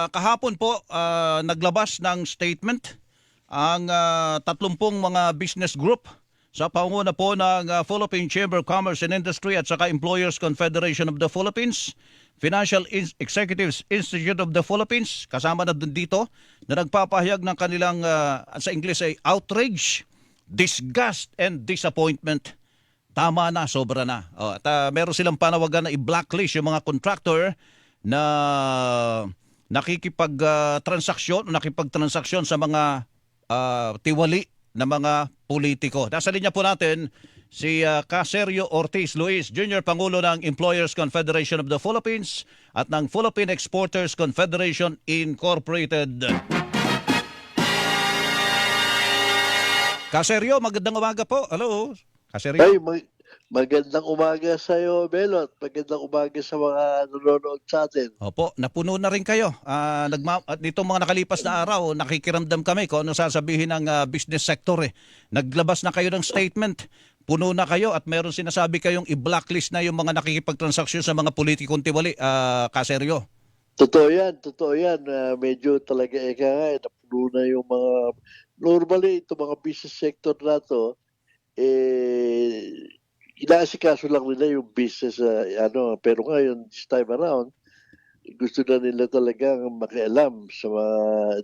ah, kahapon po ah, naglabas ng statement ang 30 mga business group sa panguna po ng ah, Philippine Chamber of Commerce and Industry at saka Employers Confederation of the Philippines, Financial In- Executives Institute of the Philippines, kasama na dito, na nagpapahayag ng kanilang, ah, sa English ay outrage, disgust, and disappointment tama na, sobra na. O, at ah, meron silang panawagan na i-blacklist yung mga contractor na nakikipag-transaksyon, nakipag-transaksyon sa mga ah, tiwali na mga politiko. Nasa linya po natin si ah, Caserio Ortiz Luis, Junior Pangulo ng Employers Confederation of the Philippines at ng Philippine Exporters Confederation Incorporated. Caserio, magandang umaga po. Hello. Caserio. Ay, mag- magandang umaga sa iyo, Belot. Magandang umaga sa mga nanonood sa atin. Opo, napuno na rin kayo. Ah, nagma- at nitong mga nakalipas na araw, nakikiramdam kami kung ano sasabihin ng ah, business sector. Eh. Naglabas na kayo ng statement. Puno na kayo at meron sinasabi kayong i-blacklist na yung mga nakikipagtransaksyon sa mga politikong tiwali. Ah, kaseryo. Totoo yan, totoo yan. Ah, medyo talaga eka nga, eh, napuno na yung mga... Normally, ito mga business sector na to, eh, inaasikaso lang nila yung business, ah, ano, pero ngayon, this time around, gusto na nila talagang makialam sa mga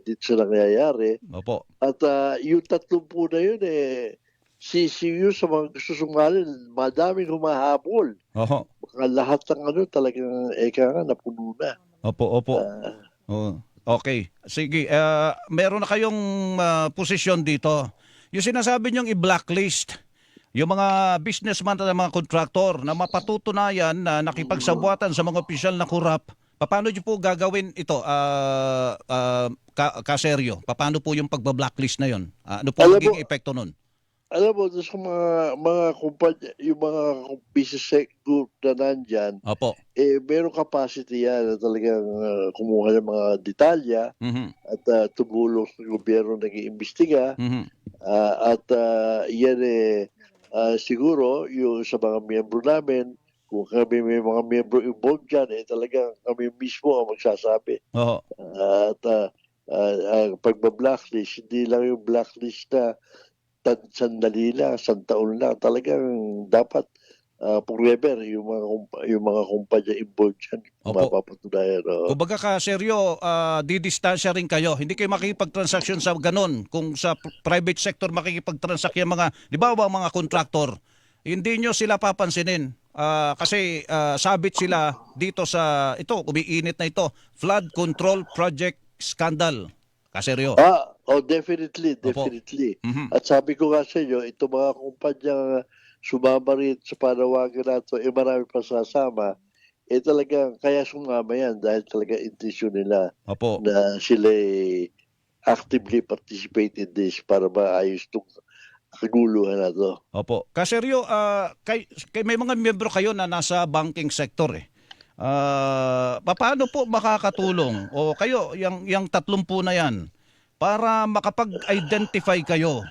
dito sa nangyayari. Opo. At ah, yung tatlong po na yun, eh, CCU sa mga gusto sumali, madaming humahabol. Oho. Baka lahat ng ano talagang eka nga napuno na. Opo, opo. Ah, Oo. Okay. Sige, ah, meron na kayong ah, posisyon dito. Yung sinasabi niyong i-blacklist, yung mga businessman at mga kontraktor na mapatutunayan na nakipagsabuatan sa mga opisyal na kurap, paano niyo po gagawin ito, ah, ah, ka- kaseryo? Paano po yung pagba-blacklist na yon? Ah, ano po Alam magiging epekto nun? alam mo, sa mga, mga kumpanya, yung mga business sec- group na nandyan, Opo. eh, meron capacity yan na talagang ah, kumuha ng mga detalya Mhm. at ah, tumulong sa gobyerno nag-iimbestiga Mhm. Ah, at ah, yan eh, ah, siguro yung sa mga miyembro namin, kung kami may mga miyembro involved dyan, eh talagang kami mismo ang magsasabi. Oho. At uh, ang pagba-blacklist, hindi lang yung blacklist na sandali lang, isang taon lang. Talagang dapat uh, forever yung mga, yung mga kumpanya involved. Opo. Mapapatunayan. oo. Kumbaga ka, seryo, ah, didistansya rin kayo. Hindi kayo makikipagtransaksyon sa ganun. Kung sa pr- private sector makikipagtransact yung mga, di ba ba mga contractor, hindi nyo sila papansinin. Ah, kasi ah, sabit sila dito sa, ito, umiinit na ito, flood control project scandal. Kaseryo. Ah, oh, definitely, Opo. definitely. Mhm. At sabi ko nga sa inyo, ito mga kumpanya sumama rin sa panawagan na ito, eh marami pa sasama, eh talagang kaya sumama yan dahil talaga intensyon nila Opo. na sila eh, actively participate in this para maayos itong kaguluhan na to. Opo. Kaseryo, ah, kay, kay may mga miyembro kayo na nasa banking sector eh. Ah, paano po makakatulong o kayo yung yung tatlumpu na yan para makapag-identify kayo?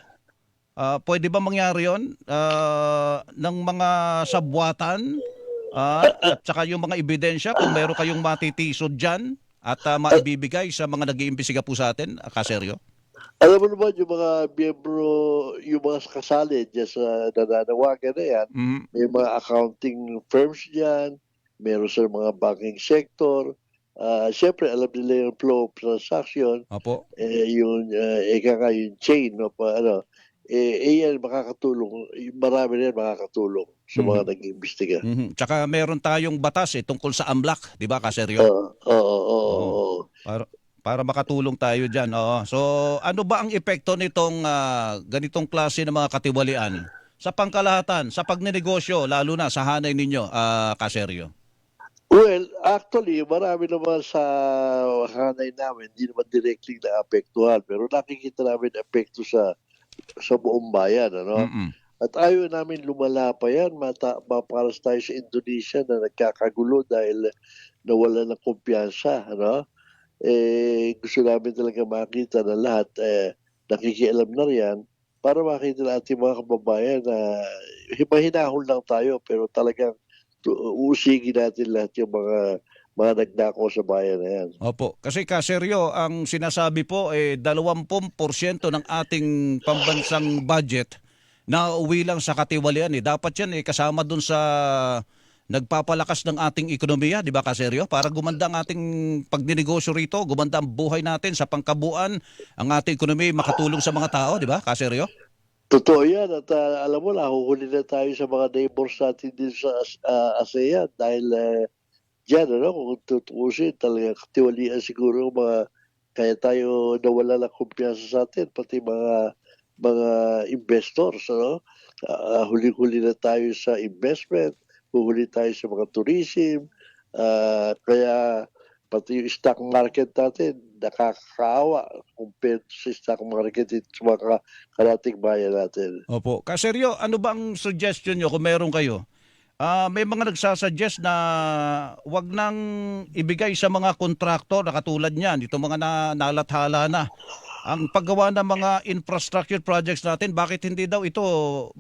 Ah, pwede ba mangyari 'yon Ah, ng mga sabwatan ah, at saka yung mga ebidensya kung meron kayong matitisod diyan at ah, maibibigay sa mga nag-iimbestiga po sa atin, Kaseryo? Alam mo naman yung mga miyembro, yung mga kasali dyan sa nananawagan na yan, Mhm. may mga accounting firms dyan, meron sa mga banking sector. Ah, Siyempre, alam nila yung flow of transaction, Opo. eh, yung, uh, nga, yung chain, no, pa, ano, eh, eh, yan makakatulong, marami na yan makakatulong sa mga Mhm. nag-iimbestiga. Mhm. Tsaka meron tayong batas eh tungkol sa AMLAC, 'di ba, Kaseryo? Oo, oo, oo, oo. Para para makatulong tayo diyan. Oo. So, ano ba ang epekto nitong ah, ganitong klase ng mga katiwalian sa pangkalahatan, sa pagnenegosyo, lalo na sa hanay ninyo, ah, Kaseryo? Well, actually, marami naman sa hanay namin, hindi naman directly na apektuhan, pero nakikita namin epekto sa sa buong bayan, ano? Mm-mm. At ayaw namin lumala pa yan, mata, maparas tayo sa Indonesia na nagkakagulo dahil nawala ng kumpiyansa, ano? Eh, gusto namin talaga makita na lahat eh, nakikialam na riyan para makita ng ating mga kababayan na mahinahon lang tayo pero talagang uusigin natin lahat yung mga mga nagnakaw sa bayan na yan. Opo. Kasi kaseryo, ang sinasabi po eh 20% ng ating pambansang budget na uwi lang sa katiwalian eh. Dapat yan eh kasama dun sa nagpapalakas ng ating ekonomiya, di ba kaseryo? Para gumanda ang ating pagdinegosyo rito, gumanda ang buhay natin sa pangkabuan, ang ating ekonomiya makatulong sa mga tao, di ba kaseryo? Totoo yan at ah, alam mo, nahuhuli na tayo sa mga neighbors natin din sa uh, ASEAN dahil uh, dyan, ano, kung tutuusin, talaga katiwalian siguro mga kaya tayo nawala ng kumpiyansa sa atin, pati mga mga investors, ano? Ah, huli-huli na tayo sa investment, huhuli tayo sa mga tourism, ah, kaya pati yung stock market natin, nakakaawa compared sa stock market sa mga karating bayan natin. Opo. Kaseryo, ano ba ang suggestion nyo kung meron kayo? Ah, may mga nagsasuggest na wag nang ibigay sa mga kontraktor na katulad niyan, ito mga na, nalathala na. Ang paggawa ng mga infrastructure projects natin, bakit hindi daw ito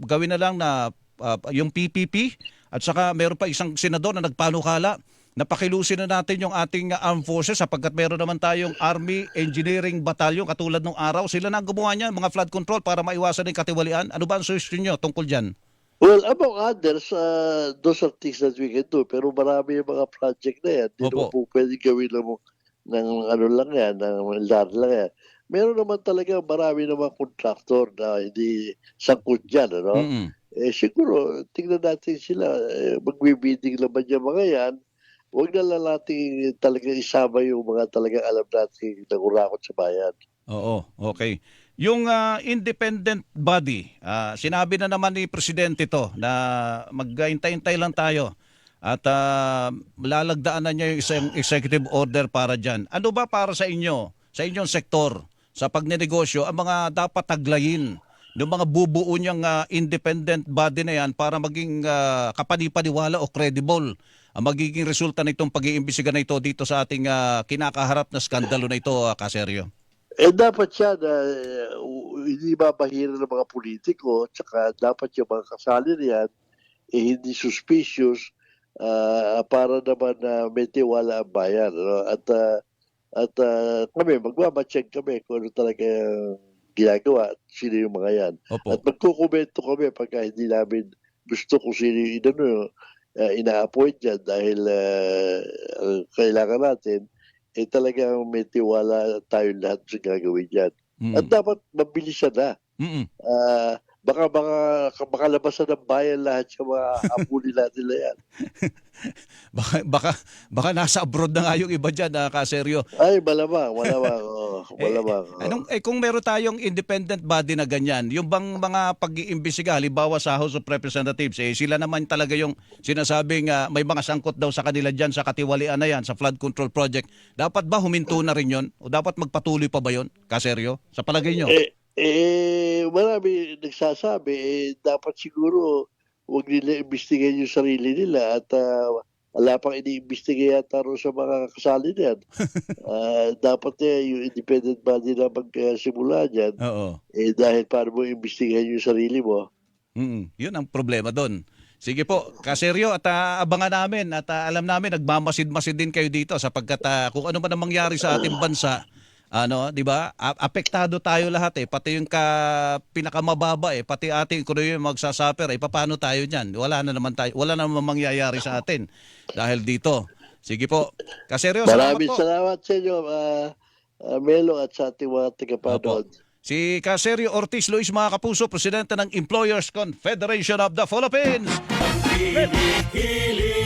gawin na lang na ah, yung PPP at saka meron pa isang senador na nagpanukala napakilusin na natin yung ating armed forces sapagkat meron naman tayong Army Engineering Battalion katulad nung araw. Sila na gumawa niyan, mga flood control para maiwasan yung katiwalian. Ano ba ang suggestion nyo tungkol dyan? Well, among others, uh, those are things that we can do. Pero marami yung mga project na yan. Hindi naman po pwede gawin ng, ng ano lang yan, ng lar lang yan. Meron naman talaga marami naman contractor na hindi sangkot dyan, ano? Mm-mm. Eh siguro, tingnan natin sila, eh, magbibidding naman yung mga yan. Huwag na lang natin talaga isama yung mga talagang alam natin nangurakot sa bayan. Oo, okay. Yung ah, independent body, ah, sinabi na naman ni Presidente to na maghintay-hintay lang tayo at ah, lalagdaan na niya yung isang executive order para dyan. Ano ba para sa inyo, sa inyong sektor, sa pagnenegosyo, ang mga dapat taglayin ng mga bubuo niyang ah, independent body na yan para maging ah, kapanipaniwala o credible ang magiging resulta nitong pag-iimbisiga na ito dito sa ating ah, kinakaharap na skandalo na ito, ah, Kaseryo? Eh dapat siya na uh, hindi babahira ng mga politiko tsaka dapat yung mga kasali riyan eh, hindi suspicious ah, para naman na may tiwala ang bayan. ano? At ah, at ah, kami, magmamatsyag kami kung ano talaga ginagawa at sino yung mga yan. Opo. At magkukomento kami pagka hindi namin gusto kung sino yung inano, uh, ina-appoint dyan dahil ah, ang kailangan natin eh talagang may tiwala tayo lahat sa gagawin dyan. Mm. At dapat mabilisan na. Mm-mm. Ah, baka baka baka labasan ng bayan lahat sa mga apuli natin na yan. Baka, baka, baka nasa abroad na nga yung iba dyan, ah, kaseryo. Ay, malamang, malamang. Oh, malamang. oh. Anong, eh, kung meron tayong independent body na ganyan, yung bang mga pag-iimbestiga, halimbawa sa House of Representatives, eh, sila naman talaga yung sinasabing ah, may mga sangkot daw sa kanila dyan sa katiwalian na yan, sa flood control project. Dapat ba huminto na rin yon O dapat magpatuloy pa ba yon Kaseryo? Sa palagay nyo? Eh, eh, marami nagsasabi, eh, dapat siguro huwag nila imbestigahan yung sarili nila at ah, wala pang iniimbestiga yata rin sa mga kasali niyan. Ah, dapat eh, yung independent body na magsimula niyan, Oo. eh, dahil paano mo imbestigahan yung sarili mo. Mm, yun ang problema doon. Sige po, kaseryo at ah, abangan namin at ah, alam namin nagmamasid-masid din kayo dito sapagkat ah, kung ano man ang mangyari sa ating bansa, ano, 'di ba? A- apektado tayo lahat eh, pati yung ka pinakamababa eh, pati ating ekonomiya magsasuffer eh, paano tayo niyan? Wala na naman tayo, wala na naman mangyayari sa atin dahil dito. Sige po. Kaseryo, salamat Maraming po. salamat sa inyo, ah, Melo, at sa ating mga tagapanood. Si Kaseryo Ortiz Luis mga kapuso, presidente ng Employers Confederation of the Philippines. Pinoy